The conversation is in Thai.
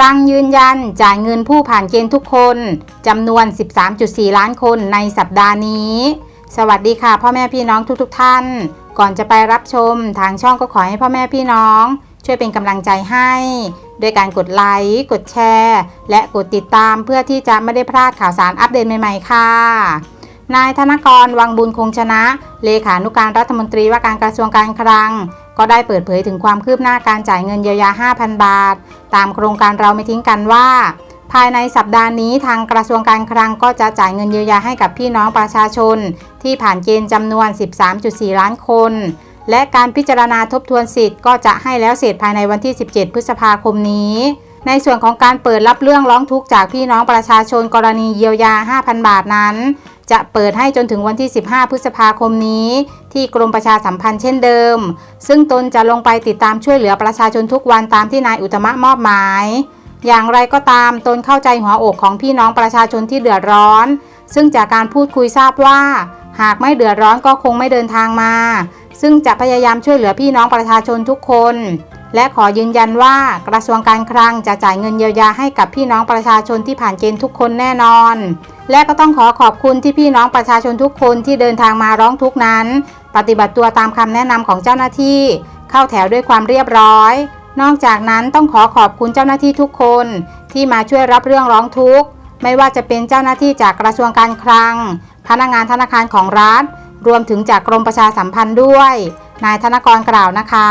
ครั้งยืนยันจ่ายเงินผู้ผ่านเกณฑ์ทุกคนจำนวน 13.4 ล้านคนในสัปดาห์นี้ สวัสดีค่ะ พ่อแม่พี่น้องทุกๆทท่าน ก่อนจะไปรับชมทางช่องก็ขอให้พ่อแม่พี่น้อง ช่วยเป็นกำลังใจให้ โดยการกดไลค์กดแชร์ และกดติดตามเพื่อที่จะไม่ได้พลาดข่าวสารอัปเดตใหม่ๆ ค่ะนายธนกรวังบุญคงชนะ เลขานุการรัฐมนตรีว่าการกระทรวงการคลัง ก็ได้เปิดเผยถึงความคืบหน้าการจ่ายเงินเยียวยา 5,000 บาท ตามโครงการเราไม่ทิ้งกันว่า ภายในสัปดาห์นี้ทางกระทรวงการคลังก็จะจ่ายเงินเยียวยาให้กับพี่น้องประชาชน ที่ผ่านเกณฑ์จำนวน 13.4 ล้านคน และการพิจารณาทบทวนสิทธิ์ก็จะให้แล้วเสร็จภายในวันที่ 17 พฤษภาคมนี้ในส่วนของการเปิดรับเรื่องร้องทุกข์จากพี่น้องประชาชนกรณีเยียวยา 5,000 บาทนั้น จะเปิดให้จนถึงวันที่ 15 พฤษภาคมนี้ ที่กรมประชาสัมพันธ์เช่นเดิม ซึ่งตนจะลงไปติดตามช่วยเหลือประชาชนทุกวันตามที่นายอุตมะมอบหมาย อย่างไรก็ตามตนเข้าใจหัวอกของพี่น้องประชาชนที่เดือดร้อน ซึ่งจากการพูดคุยทราบว่า หากไม่เดือดร้อนก็คงไม่เดินทางมา ซึ่งจะพยายามช่วยเหลือพี่น้องประชาชนทุกคน และขอยืนยันว่ากระทรวงการคลังจะจ่ายเงินเยียวยาให้กับพี่น้องประชาชนที่ผ่านเกณฑ์ทุกคนแน่นอน และก็ต้องขอขอบคุณที่พี่น้องประชาชนทุกคนที่เดินทางมาร้องทุกข์นั้น ปฏิบัติตัวตามคำแนะนำของเจ้าหน้าที่ เข้าแถวด้วยความเรียบร้อย นอกจากนั้นต้องขอขอบคุณเจ้าหน้าที่ทุกคน ที่มาช่วยรับเรื่องร้องทุกข์ไม่ว่าจะเป็นเจ้าหน้าที่จากกระทรวงการคลัง พนักงานธนาคารของรัฐ รวมถึงจากกรมประชาสัมพันธ์ด้วย นายธนกรกล่าวนะคะ